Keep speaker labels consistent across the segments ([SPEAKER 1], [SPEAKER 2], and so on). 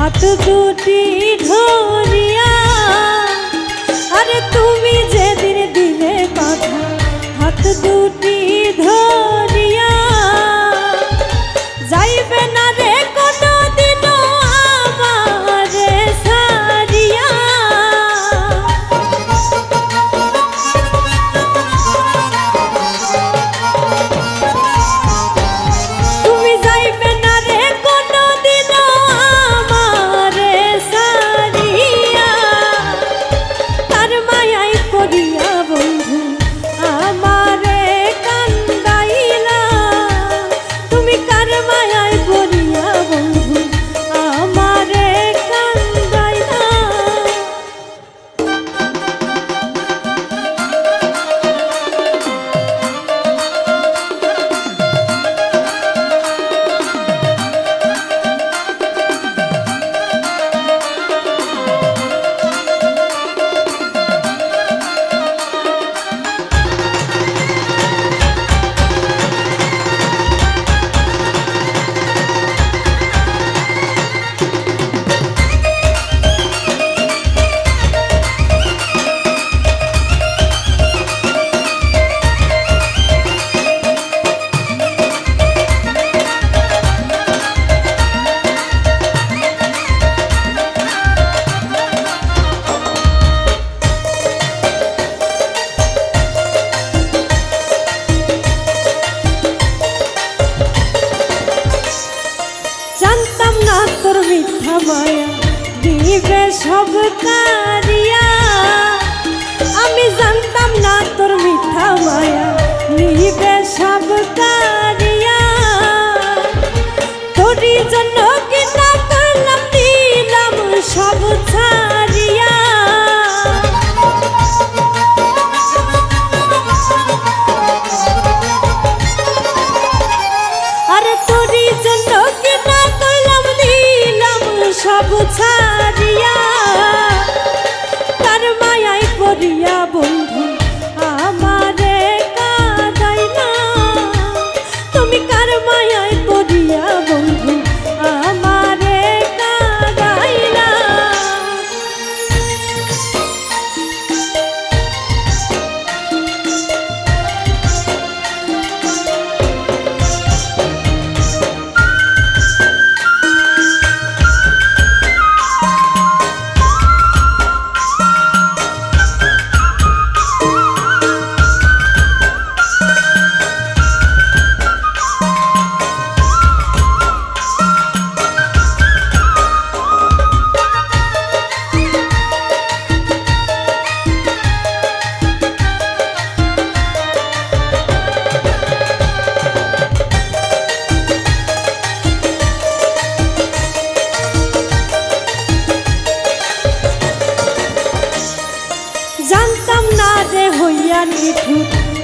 [SPEAKER 1] হাত দুটি ধরিয়া আরে তুমি যেদিন দিলে কথা হাত দুটি ধরিয়া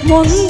[SPEAKER 1] mundo.